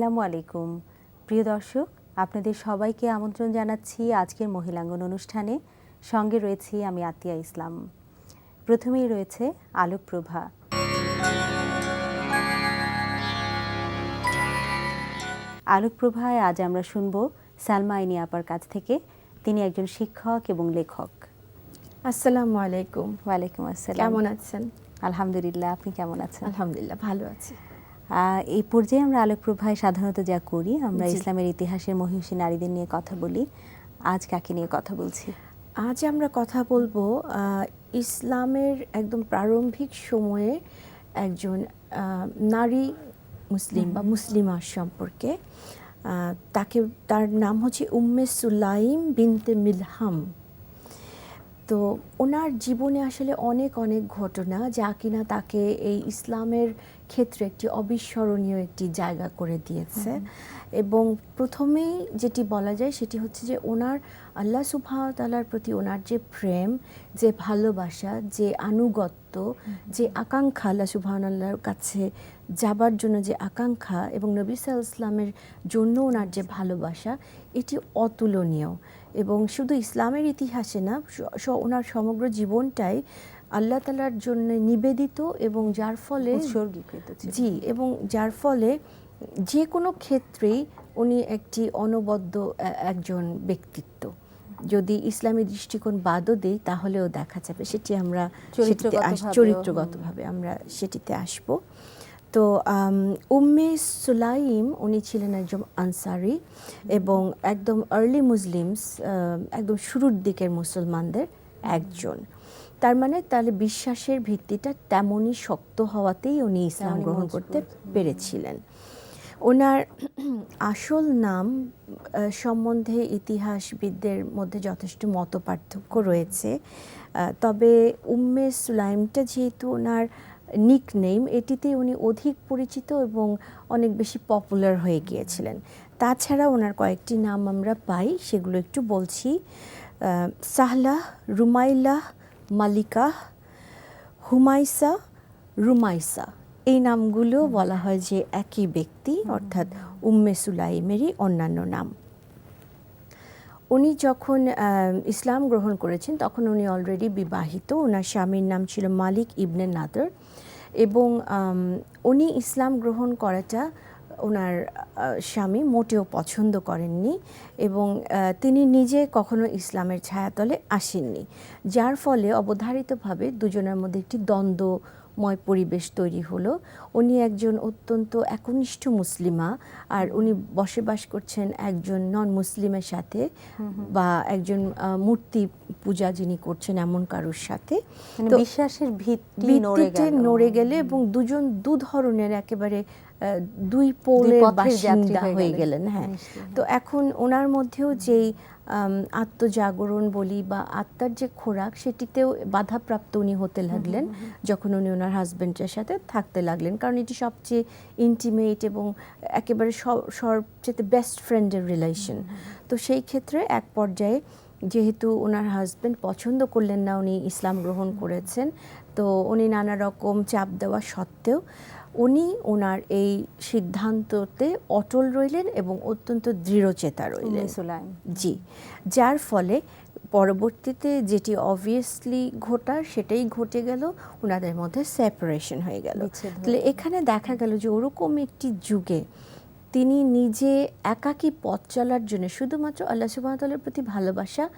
আসসালামু আলাইকুম। প্রিয় দর্শক আপনাদের সবাইকে আমন্ত্রণ জানাচ্ছি আজকের মহিলাঙ্গন অনুষ্ঠানে। সঙ্গে রয়েছি আমি আতিয়া ইসলাম। প্রথমেই রয়েছে আলোক প্রভা আলোক প্রভায় আজ আমরা শুনব সালমা আইনি আপার কাছ থেকে। তিনি একজন শিক্ষক এবং লেখক। আসসালামু আলাইকুম। ওয়ালাইকুম আসসালাম। কেমন আছেন? আলহামদুলিল্লাহ আপনি কেমন আছেন? আলহামদুলিল্লাহ ভালো আছি। এই পর্যায়ে আমরা আলোক প্রভায় সাধারণত যা করি আমরা ইসলামের ইতিহাসের মহিষী নারীদের নিয়ে কথা বলি। আজ কাকে নিয়ে কথা বলছি? আজ আমরা কথা বলব ইসলামের একদম প্রারম্ভিক সময়ে একজন নারী মুসলিম বা মুসলিমা সম্পর্কে। তাকে তার নাম হচ্ছে উম্মে সুলাইম বিনতে মিলহাম। তো ওনার জীবনে আসলে অনেক অনেক ঘটনা যা কিনা তাকে এই ইসলামের ক্ষেত্রে একটি অবিস্মরণীয় একটি জায়গা করে দিয়েছে। এবং প্রথমেই যেটি বলা যায় সেটি হচ্ছে যে ওনার আল্লাহ সুবহানাহু প্রতি ওনার যে প্রেম যে ভালোবাসা যে আনুগত্য যে আকাঙ্ক্ষা আল্লাহ সুবহানাল্লাহর কাছে যাবার জন্য যে আকাঙ্ক্ষা এবং নবী আলাইহি ইসলামের জন্য ওনার যে ভালোবাসা এটি অতুলনীয়। এবং শুধু ইসলামের ইতিহাসে না ওনার সমগ্র জীবনটাই আল্লাহ তালার জন্য নিবেদিত এবং যার ফলে। জি এবং যার ফলে যে কোনো ক্ষেত্রেই উনি একটি অনবদ্য একজন ব্যক্তিত্ব। যদি ইসলামী দৃষ্টিকোণ বাদও দেই তাহলেও দেখা যাবে সেটি আমরা চরিত্রগতভাবে আমরা সেটিতে আসব। তো উম্মে সুলাইম উনি ছিলেন একজন আনসারি এবং একদম আর্লি মুসলিমস একদম শুরুর দিকের মুসলমানদের একজন। তার মানে তাহলে বিশ্বাসের ভিত্তিটা তেমনই শক্ত হওয়াতেই উনি ইসলাম গ্রহণ করতে পেরেছিলেন। ওনার আসল নাম সম্বন্ধে ইতিহাসবিদদের মধ্যে যথেষ্ট মত পার্থক্য রয়েছে তবে উম্মে সুলাইমটা যেহেতু ওনার নিক নেম এটিতে উনি অধিক পরিচিত এবং অনেক বেশি পপুলার হয়ে গিয়েছিলেন। তাছাড়া ওনার কয়েকটি নাম আমরা পাই, সেগুলো একটু বলছি। সাহলাহ রুমাইলাহ মালিকা হুমাইসা রুমাইসা। এই নামগুলো বলা হয় যে একই ব্যক্তি, অর্থাৎ উম্মে সুলাইমেরই অন্যান্য নাম। উনি যখন ইসলাম গ্রহণ করেছেন, তখন উনি অলরেডি বিবাহিত। ওনার স্বামীর নাম ছিল মালিক ইবনে নাদর। এবং উনি ইসলাম গ্রহণ করাটা ওনার স্বামী মোটেও পছন্দ করেননি এবং তিনি নিজে কখনো ইসলামের ছায়াতলে আসেননি। যার ফলে অবধারিতভাবে দুজনের মধ্যে একটি দ্বন্দ্বময় পরিবেশ তৈরি হলো। উনি একজন অত্যন্ত একনিষ্ঠ মুসলিমা আর উনি বসবাস করছেন একজন নন মুসলিমের সাথে বা একজন মূর্তি পূজা যিনি করছেন এমন কারোর সাথে। মানে তো বিশ্বাসের ভিত্তি নড়ে ভিত্তিতে নড়ে গেলে এবং দুজন দু ধরনের একেবারে দুই পোলের বাসিন্দা হয়ে গেলেন। হ্যাঁ। তো এখন ওনার মধ্যেও যেই আত্মজাগরণ বলি বা আত্মার যে খোরাক সেটিতেও বাধাপ্রাপ্ত উনি হতে লাগলেন যখন উনি ওনার হাজবেন্ডের সাথে থাকতে লাগলেন। কারণ এটি সবচেয়ে ইন্টিমেট এবং একেবারে সব- সবচেয়ে বেস্ট ফ্রেন্ডের রিলেশন তো সেই ক্ষেত্রে এক পর্যায়ে যেহেতু ওনার হাজবেন্ড পছন্দ করলেন না উনি ইসলাম গ্রহণ করেছেন তো উনি নানা রকম চাপ দেওয়া সত্ত্বেও উনি ওনার এই সিদ্ধান্ততে অটল রইলেন এবং অত্যন্ত দৃঢ়চেতা রইলেন। জি যার ফলে পরবর্তীতে যেটি অবভিয়াসলি ঘটার সেটাই ঘটে গেল ওনাদের মধ্যে সেপারেশন হয়ে গেল। তাহলে এখানে দেখা গেল যে ওরকম একটি যুগে তিনি নিজে একাকী পথ চলার জন্য শুধুমাত্র আল্লাহ সুবাহতাল্লার প্রতি ভালোবাসা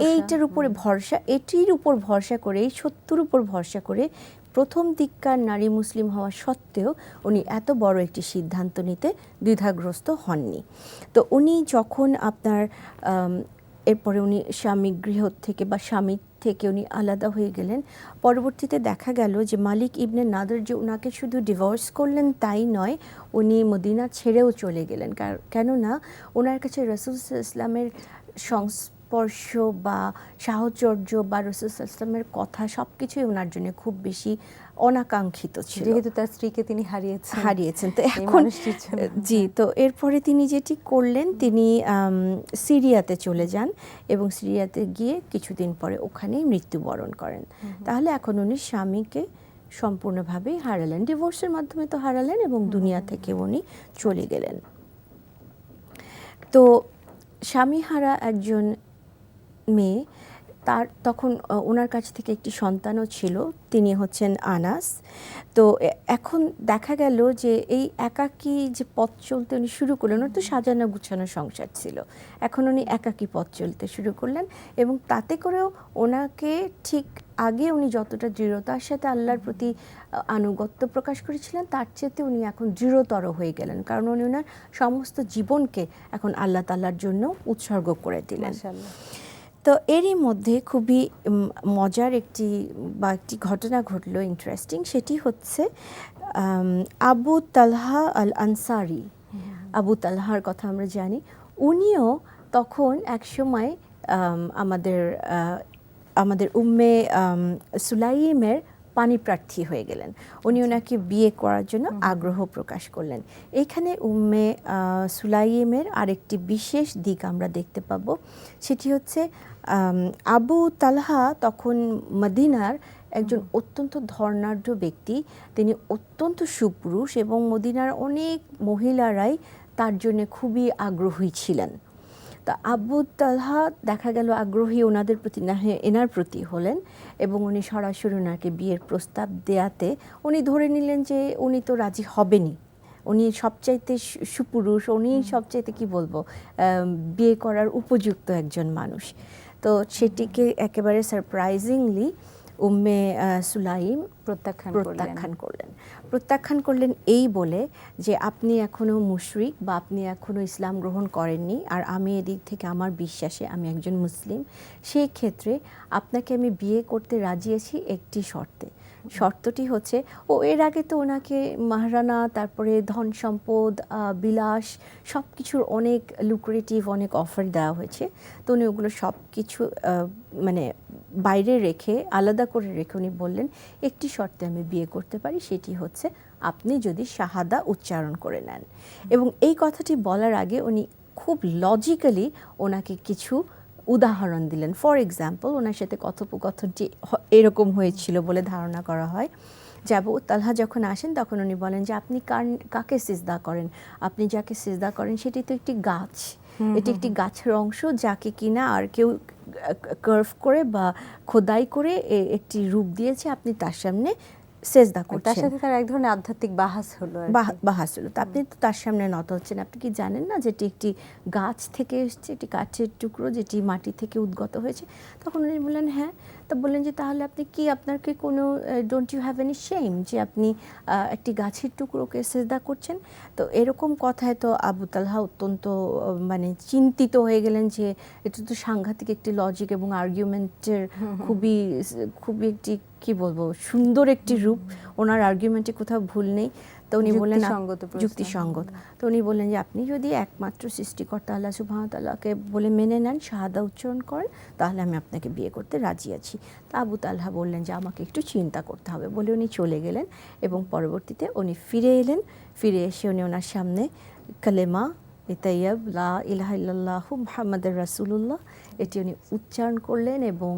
এইটার উপরে ভরসা এটির উপর ভরসা করে এই সত্যর উপর ভরসা করে প্রথম দিককার নারী মুসলিম হওয়া সত্ত্বেও উনি এত বড় একটি সিদ্ধান্ত নিতে দ্বিধাগ্রস্ত হননি। তো উনি যখন আপনার এরপরে উনি স্বামী গৃহ থেকে বা স্বামী থেকে উনি আলাদা হয়ে গেলেন, পরবর্তীতে দেখা গেল যে মালিক ইবনে নাদর যে ওনাকে শুধু ডিভোর্স করলেন তাই নয়, উনি মদিনা ছেড়েও চলে গেলেন। কেননা ওনার কাছে রসুল ইসলামের সংস্পর্শ বা সাহচর্য বা রসুল ইসলামের কথা সব কিছুই ওনার জন্য খুব বেশি অনাকাঙ্ক্ষিত ছিল। যেহেতু তার স্ত্রীকে তিনি হারিয়েছেন। হারিয়েছেন। তো এখন জি তো এরপরে তিনি যেটি করলেন তিনি সিরিয়াতে চলে যান এবং সিরিয়াতে গিয়ে কিছুদিন পরে ওখানেই মৃত্যুবরণ করেন। তাহলে এখন উনি স্বামীকে সম্পূর্ণভাবেই হারালেন। ডিভোর্সের মাধ্যমে তো হারালেন এবং দুনিয়া থেকে উনি চলে গেলেন। তো স্বামী হারা একজন মেয়ে। তার তখন ওনার কাছ থেকে একটি সন্তানও ছিল, তিনি হচ্ছেন আনাস। তো এখন দেখা গেল যে এই একাকী যে পথ চলতে উনি শুরু করলেন ওর তো সাজানো গুছানো সংসার ছিল। এখন উনি একাকী পথ চলতে শুরু করলেন এবং তাতে করেও ওনাকে ঠিক আগে উনি যতটা দৃঢ়তার সাথে আল্লাহর প্রতি আনুগত্য প্রকাশ করেছিলেন, তার চেয়েতে উনি এখন দৃঢ়তর হয়ে গেলেন। কারণ উনি ওনার সমস্ত জীবনকে এখন আল্লাহ তাল্লার জন্য উৎসর্গ করে দিলেন। তো এরই মধ্যে খুবই মজার একটি বা একটি ঘটনা ঘটলো ইন্টারেস্টিং সেটি হচ্ছে আবু তালহা আল আনসারি আবু তালহার কথা আমরা জানি। উনিও তখন একসময় সময় আমাদের আমাদের উম্মে সুলাইমের পানি প্রার্থী হয়ে গেলেন। উনি ওনাকে বিয়ে করার জন্য আগ্রহ প্রকাশ করলেন। এখানে উম্মে সুলাইমের আরেকটি বিশেষ দিক আমরা দেখতে পাবো। সেটি হচ্ছে আবু তালহা তখন মদিনার একজন অত্যন্ত ধর্নাঢ্য ব্যক্তি। তিনি অত্যন্ত সুপুরুষ এবং মদিনার অনেক মহিলারাই তার জন্য খুবই আগ্রহী ছিলেন। তা আবু তালহা দেখা গেল আগ্রহী ওনাদের প্রতি না এনার প্রতি হলেন এবং উনি সরাসরি ওনাকে বিয়ের প্রস্তাব দেয়াতে উনি ধরে নিলেন যে উনি তো রাজি হবেনই। উনি সবচাইতে সুপুরুষ উনি সবচাইতে কি বলব বিয়ে করার উপযুক্ত একজন মানুষ। তো সেটিকে একেবারে সারপ্রাইজিংলি উম্মে সুলাইম প্রত্যাখ্যান করলেন। প্রত্যাখ্যান করলেন। প্রত্যাখ্যান করলেন এই বলে যে আপনি এখনও মুশরিক বা আপনি এখনও ইসলাম গ্রহণ করেননি আর আমি এদিক থেকে আমার বিশ্বাসে আমি একজন মুসলিম সেই ক্ষেত্রে আপনাকে আমি বিয়ে করতে রাজি আছি একটি শর্তে। শর্তটি হচ্ছে, ও এর আগে তো ওনাকে মাহারানা, তারপরে ধন সম্পদ বিলাস সব কিছুর অনেক লুক্রেটিভ অনেক অফার দেওয়া হয়েছে। তো উনি ওগুলো সব কিছু মানে বাইরে রেখে, আলাদা করে রেখে উনি বললেন, একটি শর্তে আমি বিয়ে করতে পারি, সেটি হচ্ছে আপনি যদি শাহাদা উচ্চারণ করে নেন। এবং এই কথাটি বলার আগে উনি খুব লজিক্যালি ওনাকে কিছু উদাহরণ দিলেন। ফর এক্সাম্পল ওনার সাথে কথোপকথন হ- এরকম হয়েছিল বলে ধারণা করা হয়। যাব তালহা যখন আসেন তখন উনি বলেন যে আপনি কার কাকে সিজদা করেন? আপনি যাকে সিজদা করেন সেটি তো একটি গাছ। এটি একটি গাছের অংশ যাকে কিনা আর কেউ কার্ভ করে বা খোদাই করে একটি রূপ দিয়েছে। আপনি তার সামনে সেজদা করছেন তার সাথে তার এক ধরনের আধ্যাত্মিক বাহাস হলো বাহাস হলো। তো আপনি তো তার সামনে নত হচ্ছেন। আপনি কি জানেন না যেটি একটি গাছ থেকে এসছে একটি কাঠের টুকরো যেটি মাটি থেকে উদ্গত হয়েছে? তখন উনি বললেন হ্যাঁ তা বললেন যে তাহলে আপনি কি আপনার কি কোনো don't you have any shame যে আপনি একটি গাছের টুকরোকে সেজদা করছেন? তো এরকম কথায় তো আবু তালহা অত্যন্ত মানে চিন্তিত হয়ে গেলেন যে এটা তো সাংঘাতিক একটি লজিক এবং আর্গুমেন্টের খুবই খুবই একটি কি বলব সুন্দর একটি রূপ। ওনার আর্গুমেন্টে কোথাও ভুল নেই। তো উনি বললেন যুক্তিসঙ্গত। তো উনি বললেন যে আপনি যদি একমাত্র সৃষ্টিকর্তা আল্লাহ সুবাহতাল্লাহকে বলে মেনে নেন শাহাদা উচ্চারণ করেন তাহলে আমি আপনাকে বিয়ে করতে রাজি আছি। তা আবু তাল্লাহ বললেন যে আমাকে একটু চিন্তা করতে হবে। বলে উনি চলে গেলেন এবং পরবর্তীতে উনি ফিরে এলেন। ফিরে এসে উনি ওনার সামনে কালেমা ইতাইয়াব লা ইলাহা ইল্লাল্লাহু মুহাম্মাদুর রাসূলুল্লাহ। এটি উনি উচ্চারণ করলেন এবং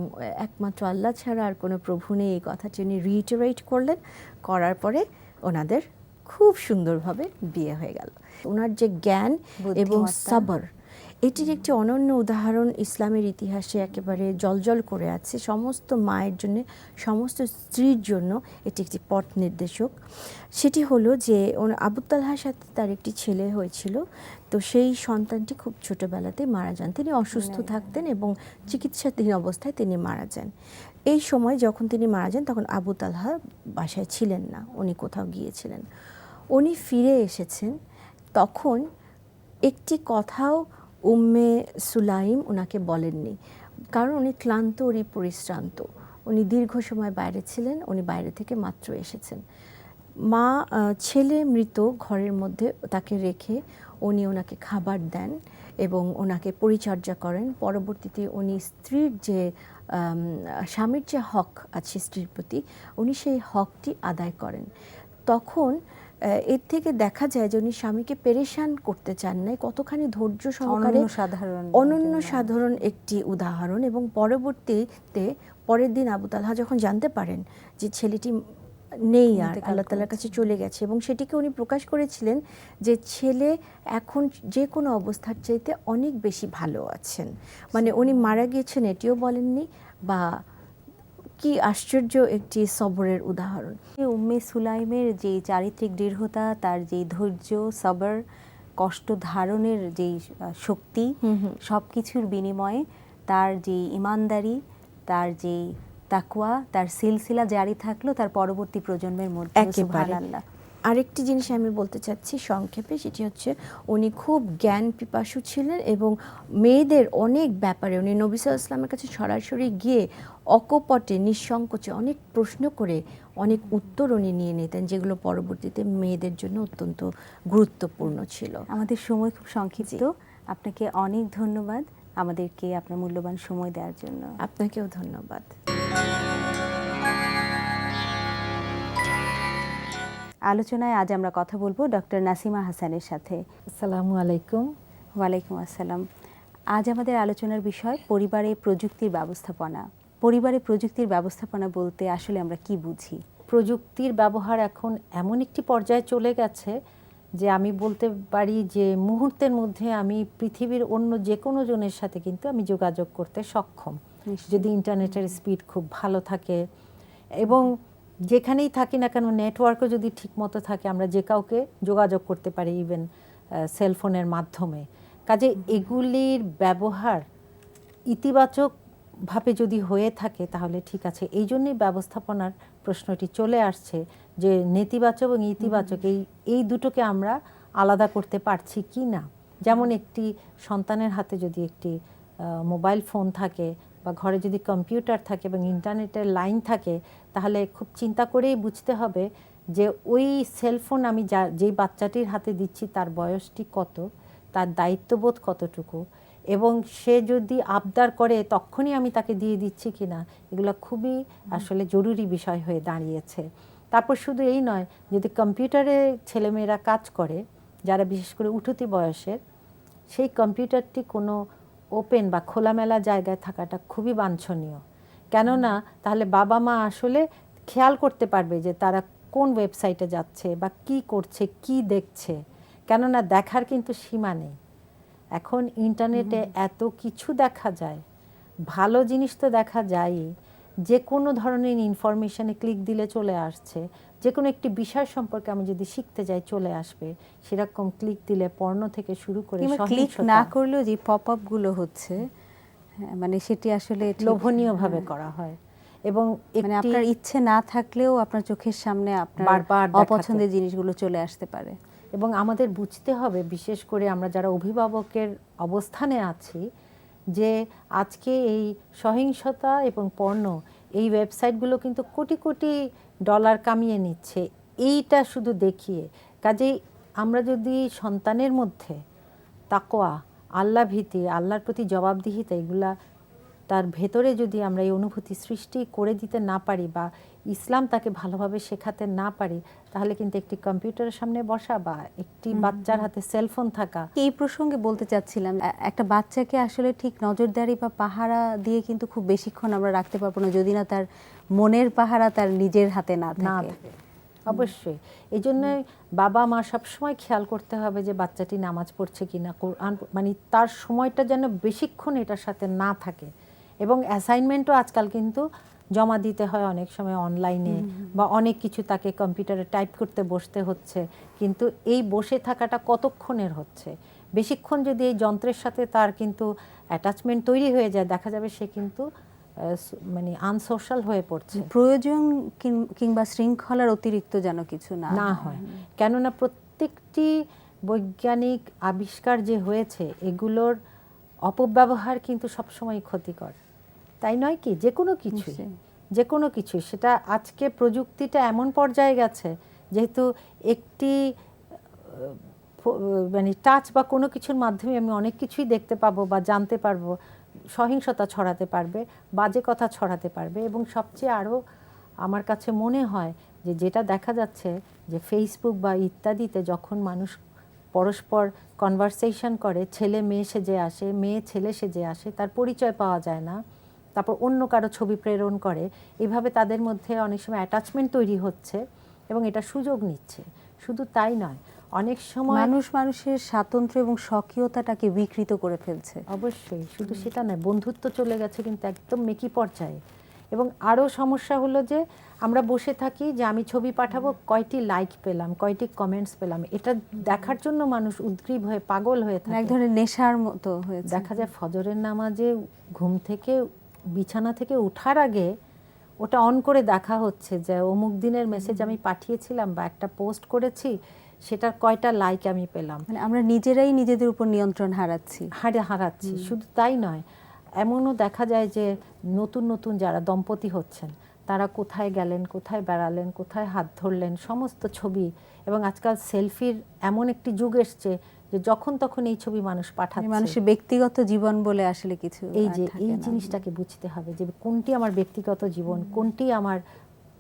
একমাত্র আল্লাহ ছাড়া আর কোনো প্রভু নেই। এই কথাটি উনি রিটারেট করলেন। করার পরে ওনাদের খুব সুন্দরভাবে বিয়ে হয়ে গেল। ওনার যে জ্ঞান এবং সাবর এটির একটি অনন্য উদাহরণ ইসলামের ইতিহাসে একেবারে জলজল করে আছে। সমস্ত মায়ের জন্য সমস্ত স্ত্রীর জন্য এটি একটি পথ নির্দেশক। সেটি হলো যে ওনার আবু তালহার সাথে তার একটি ছেলে হয়েছিল তো সেই সন্তানটি খুব ছোটবেলাতে মারা যান। তিনি অসুস্থ থাকতেন এবং চিকিৎসাধীন অবস্থায় তিনি মারা যান। এই সময় যখন তিনি মারা যান তখন আবু তালহা বাসায় ছিলেন না উনি কোথাও গিয়েছিলেন। উনি ফিরে এসেছেন, তখন একটি কথাও উম্মে সুলাইম ওনাকে বলেননি। কারণ উনি ক্লান্ত, উনি পরিশ্রান্ত। উনি দীর্ঘ সময় বাইরে ছিলেন, উনি বাইরে থেকে মাত্র এসেছেন। মা ছেলে মৃত ঘরের মধ্যে তাকে রেখে উনি ওনাকে খাবার দেন এবং ওনাকে পরিচর্যা করেন। পরবর্তীতে উনি স্ত্রীর যে স্বামীর যে হক আছে স্ত্রীর প্রতি, উনি সেই হকটি আদায় করেন। তখন এর থেকে দেখা যায় যে উনি স্বামীকে পেরেশান করতে চান না কতখানি ধৈর্য সহকারে অনন্য সাধারণ অনন্য সাধারণ একটি উদাহরণ এবং পরবর্তীতে পরের দিন আবু তালহা যখন জানতে পারেন যে ছেলেটি নেই আর আল্লাহ তালার কাছে চলে গেছে এবং সেটিকে উনি প্রকাশ করেছিলেন যে ছেলে এখন যে কোনো অবস্থার চাইতে অনেক বেশি ভালো আছেন। মানে উনি মারা গিয়েছেন এটিও বলেননি বা কি আশ্চর্য একটি সবরের উদাহরণ। উম্মে সুলাইমের যে চারিত্রিক দৃঢ়তা তার যে ধৈর্য সবর কষ্ট ধারণের যেই আহ, শক্তি সব কিছুর বিনিময়ে তার যে ইমানদারি তার যে তাকুয়া তার সিলসিলা জারি থাকল তার পরবর্তী প্রজন্মের মধ্যে। আরেকটি জিনিস আমি বলতে চাচ্ছি সংক্ষেপে সেটি হচ্ছে উনি খুব জ্ঞান পিপাসু ছিলেন এবং মেয়েদের অনেক ব্যাপারে উনি নবী সাল্লাল্লাহু ইসলামের কাছে সরাসরি গিয়ে অকপটে নিঃসংকোচে অনেক প্রশ্ন করে অনেক উত্তর উনি নিয়ে নিতেন যেগুলো পরবর্তীতে মেয়েদের জন্য অত্যন্ত গুরুত্বপূর্ণ ছিল। আমাদের সময় খুব সংক্ষিপ্ত। আপনাকে অনেক ধন্যবাদ আমাদেরকে আপনার মূল্যবান সময় দেওয়ার জন্য। আপনাকেও ধন্যবাদ। আলোচনায় আজ আমরা কথা বলব ডক্টর নাসিমা হাসানের সাথে। আসসালামু আলাইকুম। ওয়ালাইকুম আসসালাম। আজ আমাদের আলোচনার বিষয় পরিবারে প্রযুক্তির ব্যবস্থাপনা। পরিবারে প্রযুক্তির ব্যবস্থাপনা বলতে আসলে আমরা কি বুঝি? প্রযুক্তির ব্যবহার এখন এমন একটি পর্যায়ে চলে গেছে যে আমি বলতে পারি যে মুহূর্তের মধ্যে আমি পৃথিবীর অন্য যে কোনো জনের সাথে কিন্তু আমি যোগাযোগ করতে সক্ষম। যদি ইন্টারনেটের স্পিড খুব ভালো থাকে এবং যেখানেই থাকি না কেন নেটওয়ার্কও যদি ঠিকমতো থাকে আমরা যে কাউকে যোগাযোগ করতে পারি ইভেন সেলফোনের মাধ্যমে। কাজে এগুলির ব্যবহার ইতিবাচকভাবে যদি হয়ে থাকে তাহলে ঠিক আছে। এই জন্যই ব্যবস্থাপনার প্রশ্নটি চলে আসছে যে নেতিবাচক এবং ইতিবাচক এই এই দুটোকে আমরা আলাদা করতে পারছি কি না যেমন একটি সন্তানের হাতে যদি একটি মোবাইল ফোন থাকে বা ঘরে যদি কম্পিউটার থাকে এবং ইন্টারনেটের লাইন থাকে, তাহলে খুব চিন্তা করেই বুঝতে হবে যে ওই সেলফোন আমি যা, যেই বাচ্চাটির হাতে দিচ্ছি তার বয়সটি কত, তার দায়িত্ববোধ কতটুকু এবং সে যদি আবদার করে তখনই আমি তাকে দিয়ে দিচ্ছি কিনা, এগুলো খুবই আসলে জরুরি বিষয় হয়ে দাঁড়িয়েছে। তারপর শুধু এই নয়, যদি কম্পিউটারে ছেলেমেয়েরা কাজ করে, যারা বিশেষ করে উঠতি বয়সের, সেই কম্পিউটারটি কোনো ওপেন বা খোলামেলা জায়গায় থাকাটা খুবই বাঞ্ছনীয়। কেননা তাহলে বাবা মা আসলে খেয়াল করতে পারবে যে তারা কোন ওয়েবসাইটে যাচ্ছে বা কি করছে কি দেখছে। কেননা দেখার কিন্তু সীমা নেই। এখন ইন্টারনেটে এত কিছু দেখা যায়। ভালো জিনিস তো দেখা যায়ই। যে কোনো ধরনের ইনফরমেশনে ক্লিক দিলে চলে আসছে যে কোনো একটি বিষয় সম্পর্কে আমি যদি শিখতে যাই চলে আসবে সেরকম ক্লিক দিলে পর্ণ থেকে শুরু করে ক্লিক না করলেও যে পপ আপগুলো হচ্ছে হ্যাঁ, মানে সেটি আসলে লোভনীয়ভাবে করা হয়। এবং মানে আপনার ইচ্ছে না থাকলেও আপনার চোখের সামনে আপনার। অপছন্দের জিনিসগুলো চলে আসতে পারে। এবং আমাদের বুঝতে হবে বিশেষ করে আমরা যারা অভিভাবকের অবস্থানে আছি যে আজকে এই সহিংসতা এবং পণ্য এই ওয়েবসাইটগুলো কিন্তু কোটি কোটি ডলার কামিয়ে নিচ্ছে। এইটা শুধু দেখিয়ে। কাজেই আমরা যদি সন্তানের মধ্যে তাকোয়া আল্লাহ ভীতি, আল্লাহর প্রতি জবাবদিহিতা, এগুলা তার ভেতরে যদি আমরা এই অনুভূতি সৃষ্টি করে দিতে না পারি বা ইসলাম তাকে ভালোভাবে শেখাতে না পারি তাহলে কিন্তু একটি কম্পিউটারের সামনে বসা বা একটি বাচ্চার হাতে সেলফোন থাকা। এই প্রসঙ্গে বলতে চাচ্ছিলাম একটা বাচ্চাকে আসলে ঠিক নজরদারি বা পাহারা দিয়ে কিন্তু খুব বেশিক্ষণ আমরা রাখতে পারব না যদি না তার মনের পাহারা তার নিজের হাতে না থাকে। অবশ্যই। এই জন্যই বাবা মা সবসময় খেয়াল করতে হবে যে বাচ্চাটি নামাজ পড়ছে কিনা কোরআন মানে তার সময়টা যেন বেশিক্ষণ এটার সাথে না থাকে। এবং অ্যাসাইনমেন্টও আজকাল কিন্তু জমা দিতে হয় অনেক সময় অনলাইনে বা অনেক কিছু তাকে কম্পিউটারে টাইপ করতে বসতে হচ্ছে। কিন্তু এই বসে থাকাটা কতক্ষণের হচ্ছে? বেশিক্ষণ যদি এই যন্ত্রের সাথে তার কিন্তু অ্যাটাচমেন্ট তৈরি হয়ে যায় দেখা যাবে সে কিন্তু মানে আনসোশ্যাল হয়ে পড়ছে। প্রয়োজন কিংবা শৃঙ্খলার অতিরিক্ত যেন কিছু না না হয়। কেননা প্রত্যেকটি বৈজ্ঞানিক আবিষ্কার যে হয়েছে এগুলোর অপব্যবহার কিন্তু সবসময় ক্ষতিকর। তাই নয় কি? যে কোনো কিছু যে কোনো কিছু সেটা আজকে প্রযুক্তিটা এমন পর্যায়ে গেছে যেহেতু একটি মানে টাচ বা কোনো কিছুর মাধ্যমে আমি অনেক কিছুই দেখতে পাবো বা জানতে পারব সহিংসতা ছড়াতে পারবে বাজে কথা ছড়াতে পারবে এবং সবচেয়ে আরও আমার কাছে মনে হয় যে যেটা দেখা যাচ্ছে যে ফেসবুক বা ইত্যাদিতে যখন মানুষ পরস্পর কনভারসেশন করে ছেলে মেয়ে সেজে আসে মেয়ে ছেলে সেজে আসে তার পরিচয় পাওয়া যায় না। তারপর অন্য কারও ছবি প্রেরণ করে। এভাবে তাদের মধ্যে অনেক সময় অ্যাটাচমেন্ট তৈরি হচ্ছে এবং এটা সুযোগ নিচ্ছে। শুধু তাই নয় অনেক সময় মানুষ মানুষের স্বাতন্ত্র্য এবং স্বকীয়তাটাকে বিকৃত করে ফেলছে। অবশ্যই শুধু সেটা নয় বন্ধুত্ব চলে গেছে কিন্তু একদম মেকি পর্যায়ে। এবং আরও সমস্যা হলো যে আমরা বসে থাকি যে আমি ছবি পাঠাবো কয়টি লাইক পেলাম কয়টি কমেন্টস পেলাম এটা দেখার জন্য মানুষ উদ্গ্রীব হয়ে পাগল হয়ে থাকে। এক ধরনের নেশার মতো হয়ে দেখা যায় ফজরের নামাজে ঘুম থেকে বিছানা থেকে ওঠার আগে ওটা অন করে দেখা হচ্ছে যে অমুক দিনের মেসেজ আমি পাঠিয়েছিলাম বা একটা পোস্ট করেছি সেটার কয়টা লাইক আমি পেলাম। মানে আমরা নিজেরাই নিজেদের উপর নিয়ন্ত্রণ হারাচ্ছি। হারে হারাচ্ছি। শুধু তাই নয় এমনও দেখা যায় যে নতুন নতুন যারা দম্পতি হচ্ছেন তারা কোথায় গেলেন কোথায় বেড়ালেন কোথায় হাত ধরলেন সমস্ত ছবি এবং আজকাল সেলফির এমন একটি যুগ এসছে যে যখন তখন এই ছবি মানুষ মানে পাঠাচ্ছে মানুষের ব্যক্তিগত জীবন বলে আসলে কিছু এই যে এই জিনিসটাকে বুঝতে হবে যে কোনটি আমার ব্যক্তিগত জীবন কোনটি আমার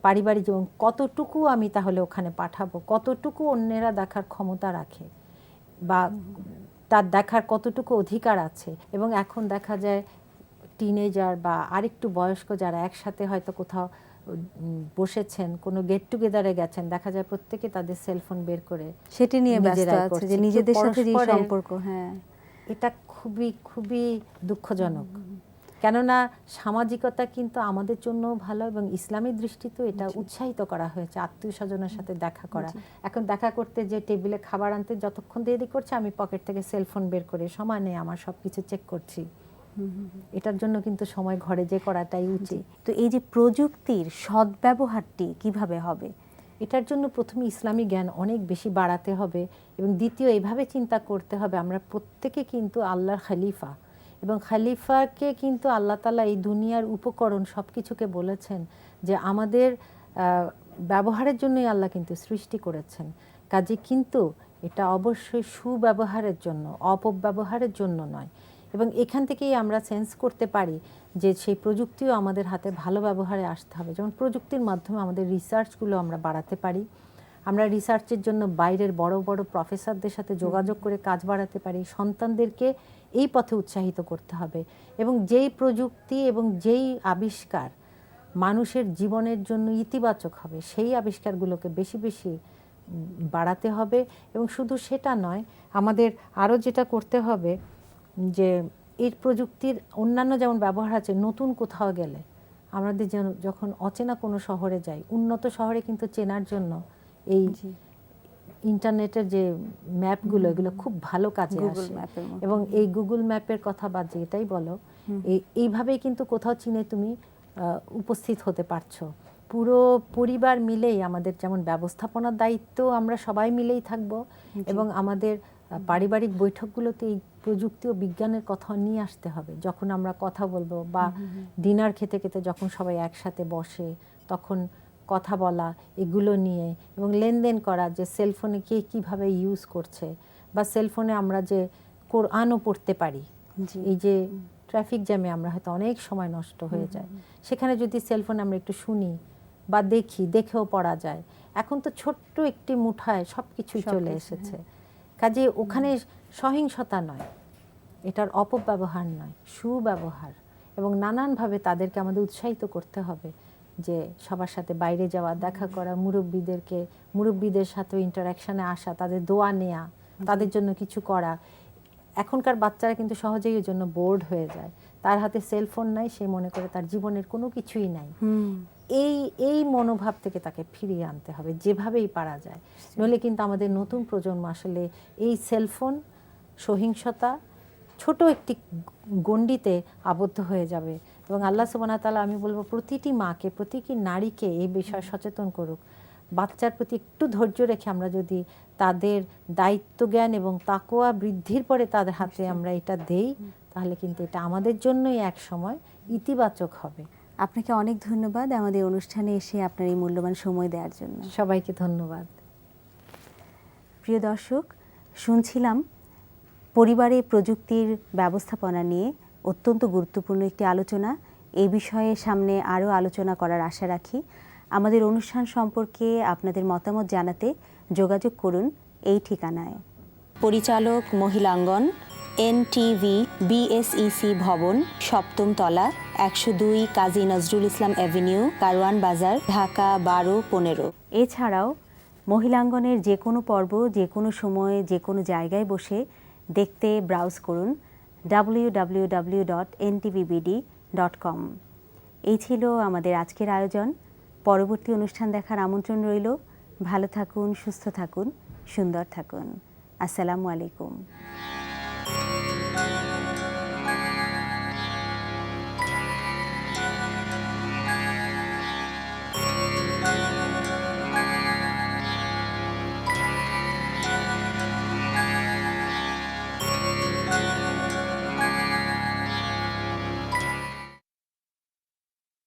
পারিবারিক জীবন কতটুকু আমি তাহলে ওখানে পাঠাবো কতটুকু অন্যেরা দেখার ক্ষমতা রাখে বা তার দেখার কতটুকু অধিকার আছে। এবং এখন দেখা যায় টিনেজার বা আরেকটু বয়স্ক যারা একসাথে হয়তো কোথাও বসেছেন কোনো গেট টুগেদারে গেছেন দেখা যায় প্রত্যেকে তাদের সেলফোন বের করে সেটি নিয়ে ব্যস্ত আছে যে নিজেদের সাথে যে সম্পর্ক হ্যাঁ। এটা খুবই খুবই দুঃখজনক। কেননা সামাজিকতা কিন্তু আমাদের জন্য ভালো এবং ইসলামী দৃষ্টিতেও এটা উৎসাহিত করা হয়েছে আত্মীয় স্বজনের সাথে দেখা করা। এখন দেখা করতে যে টেবিলে খাবার আনতে যতক্ষণ দেরি করছে আমি পকেট থেকে সেলফোন বের করে সমানে আমার সব কিছু চেক করছি। এটার জন্য কিন্তু সময় ঘরে যে করাটাই উচিত। তো এই যে প্রযুক্তির সদ্ব্যবহারটি কীভাবে হবে? এটার জন্য প্রথমে ইসলামী জ্ঞান অনেক বেশি বাড়াতে হবে এবং দ্বিতীয়, এভাবে চিন্তা করতে হবে আমরা প্রত্যেকে কিন্তু আল্লাহর খালিফা। এবং খালিফাকে কিন্তু আল্লাহ তালা এই দুনিয়ার উপকরণ সব কিছুকে বলেছেন যে আমাদের ব্যবহারের জন্যই আল্লাহ কিন্তু সৃষ্টি করেছেন। কাজে কিন্তু এটা অবশ্যই সুব্যবহারের জন্য, অপব্যবহারের জন্য নয়। এবং এখান থেকেই আমরা সেন্স করতে পারি যে সেই প্রযুক্তিও আমাদের হাতে ভালো ব্যবহারে আসতে হবে। যেমন প্রযুক্তির মাধ্যমে আমাদের রিসার্চগুলো আমরা বাড়াতে পারি। আমরা রিসার্চের জন্য বাইরের বড় বড় প্রফেসরদের সাথে যোগাযোগ করে কাজ বাড়াতে পারি। সন্তানদেরকে এই পথে উৎসাহিত করতে হবে এবং যেই প্রযুক্তি এবং যেই আবিষ্কার মানুষের জীবনের জন্য ইতিবাচক হবে সেই আবিষ্কারগুলোকে বেশি বেশি বাড়াতে হবে এবং শুধু সেটা নয় আমাদের আরও যেটা করতে হবে যে এই প্রযুক্তির অন্যান্য যেমন ব্যবহার আছে নতুন কোথাও গেলে আমাদের যেন যখন অচেনা কোনো শহরে যাই উন্নত শহরে কিন্তু চেনার জন্য এই ইন্টারনেটের যে ম্যাপগুলো এগুলো খুব ভালো কাজে আসে। এবং এই গুগল ম্যাপের কথা বা যেটাই বলো এই এইভাবেই কিন্তু কোথাও চিনে তুমি উপস্থিত হতে পারছ। পুরো পরিবার মিলেই আমাদের যেমন ব্যবস্থাপনার দায়িত্ব আমরা সবাই মিলেই থাকব এবং আমাদের পারিবারিক বৈঠকগুলোতে এই প্রযুক্তি ও বিজ্ঞানের কথা নিয়ে আসতে হবে। যখন আমরা কথা বলব বা ডিনার খেতে খেতে যখন সবাই একসাথে বসে তখন কথা বলা এগুলো নিয়ে এবং লেনদেন করা যে সেলফোনে কে কীভাবে ইউজ করছে বা সেলফোনে আমরা যে কোরআনও পড়তে পারি। এই যে ট্রাফিক জ্যামে আমরা হয়তো অনেক সময় নষ্ট হয়ে যায়। সেখানে যদি সেলফোন আমরা একটু শুনি বা দেখি দেখেও পড়া যায় এখন তো ছোট্ট একটি মুঠায় সব কিছুই চলে এসেছে। কাজে ওখানে সহিংসতা নয়। এটার অপব্যবহার নয় সুব্যবহার। এবং নানানভাবে তাদেরকে আমাদের উৎসাহিত করতে হবে যে সবার সাথে বাইরে যাওয়া দেখা করা মুরব্বীদেরকে মুরব্বীদের সাথেও ইন্টারাকশনে আসা তাদের দোয়া নেয়া তাদের জন্য কিছু করা। এখনকার বাচ্চারা কিন্তু সহজেই ওই জন্য বোর্ড হয়ে যায়। তার হাতে সেলফোন নাই সে মনে করে তার জীবনের কোনো কিছুই নাই। এই এই মনোভাব থেকে তাকে ফিরিয়ে আনতে হবে যেভাবেই পারা যায়। নইলে কিন্তু আমাদের নতুন প্রজন্ম আসলে এই সেলফোন সহিংসতা ছোট একটি গণ্ডিতে আবদ্ধ হয়ে যাবে। এবং আল্লাহ সুবানা তালা আমি বলব প্রতিটি মাকে প্রতিটি নারীকে এই বিষয়ে সচেতন করুক। বাচ্চার প্রতি একটু ধৈর্য রেখে আমরা যদি তাদের দায়িত্ব জ্ঞান এবং তাকোয়া বৃদ্ধির পরে তাদের হাতে আমরা এটা দেই তাহলে কিন্তু এটা আমাদের জন্যই এক সময় ইতিবাচক হবে। আপনাকে অনেক ধন্যবাদ আমাদের অনুষ্ঠানে এসে আপনার এই মূল্যবান সময় দেওয়ার জন্য। সবাইকে ধন্যবাদ। প্রিয় দর্শক শুনছিলাম পরিবারে প্রযুক্তির ব্যবস্থাপনা নিয়ে অত্যন্ত গুরুত্বপূর্ণ একটি আলোচনা। এই বিষয়ে সামনে আরও আলোচনা করার আশা রাখি। আমাদের অনুষ্ঠান সম্পর্কে আপনাদের মতামত জানাতে যোগাযোগ করুন এই ঠিকানায়। পরিচালক মহিলাঙ্গন এনটিভি বিএসইসি ভবন সপ্তম তলা একশো দুই কাজী নজরুল ইসলাম অ্যাভিনিউ, কারওয়ান বাজার, ঢাকা বারো পনেরো। এছাড়াও মহিলাঙ্গনের যে কোনো পর্ব, যে কোনো সময়ে, যে কোনো জায়গায় বসে দেখতে ব্রাউজ করুন W dot NTVBD dot com এই ছিল আমাদের আজকের আয়োজন। পরবর্তী অনুষ্ঠান দেখার আমন্ত্রণ রইল। ভালো থাকুন, সুস্থ থাকুন, সুন্দর থাকুন। আসসালামু আলাইকুম।